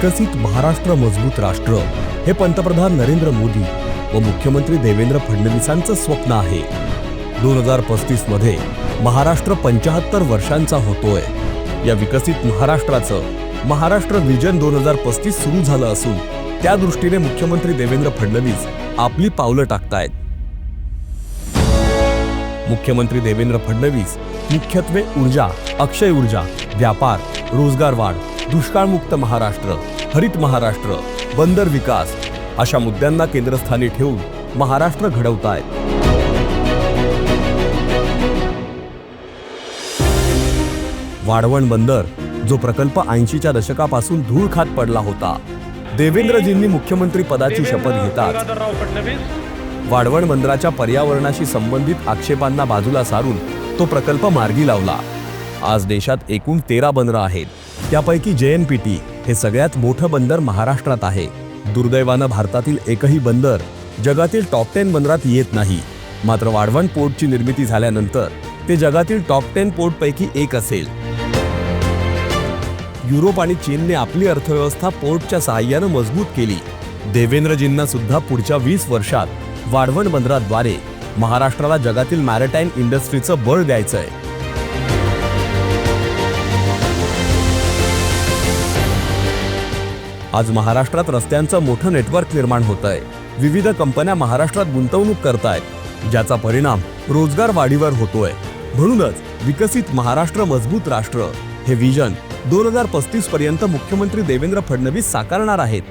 विकसित महाराष्ट्र मजबूत राष्ट्र हे पंतप्रधान नरेंद्र मोदी व मुख्यमंत्री देवेंद्र फडणवीसांचं स्वप्न आहे. दोन हजार पस्तीसमध्ये महाराष्ट्र पंचाहत्तर वर्षांचा होतोय. या विकसित महाराष्ट्राचं महाराष्ट्र विजन दोन हजार पस्तीस सुरू झालं असून त्या दृष्टीने मुख्यमंत्री देवेंद्र फडणवीस आपली पावलं टाकतायत. मुख्यमंत्री देवेंद्र फडणवीस मुख्यत्वे ऊर्जा अक्षय ऊर्जा व्यापार रोजगार वाढ दुष्काळमुक्त महाराष्ट्र हरित महाराष्ट्र बंदर विकास अशा मुद्द्यांना केंद्रस्थानी ठेवून महाराष्ट्र घडवतायत. वाढवण बंदर जो प्रकल्प ऐंशीच्या दशकापासून धूळ खात पडला होता. देवेंद्रजींनी मुख्यमंत्री पदाची शपथ घेतात वाढवण बंदराच्या पर्यावरणाशी संबंधित आक्षेपांना बाजूला सारून तो प्रकल्प मार्गी लावला. आज देशात एकूण तेरा बंदरं आहेत. त्यापैकी जैन पी टी हे सगळ्यात मोठं बंदर महाराष्ट्रात आहे. दुर्दैवानं भारतातील एकही बंदर जगातील टॉप टेन बंदरात येत नाही. मात्र वाढवण पोर्टची निर्मिती झाल्यानंतर ते जगातील टॉप टेन पोर्टपैकी एक असेल. युरोप आणि चीनने आपली अर्थव्यवस्था पोर्टच्या सहाय्यानं मजबूत केली. देवेंद्रजींना सुद्धा पुढच्या वीस वर्षात वाढवण बंदराद्वारे महाराष्ट्राला जगातील मॅरिटाईम इंडस्ट्रीचं बळ द्यायचंय. आज महाराष्ट्रात रस्त्यांचं मोठं नेटवर्क निर्माण होत आहे विविध कंपन्या महाराष्ट्रात गुंतवणूक करतायत ज्याचा परिणाम रोजगार वाढीवर होतोय. म्हणूनच विकसित महाराष्ट्र मजबूत राष्ट्र हे विजन दोन हजार पस्तीस पर्यंत मुख्यमंत्री देवेंद्र फडणवीस साकारणार आहेत.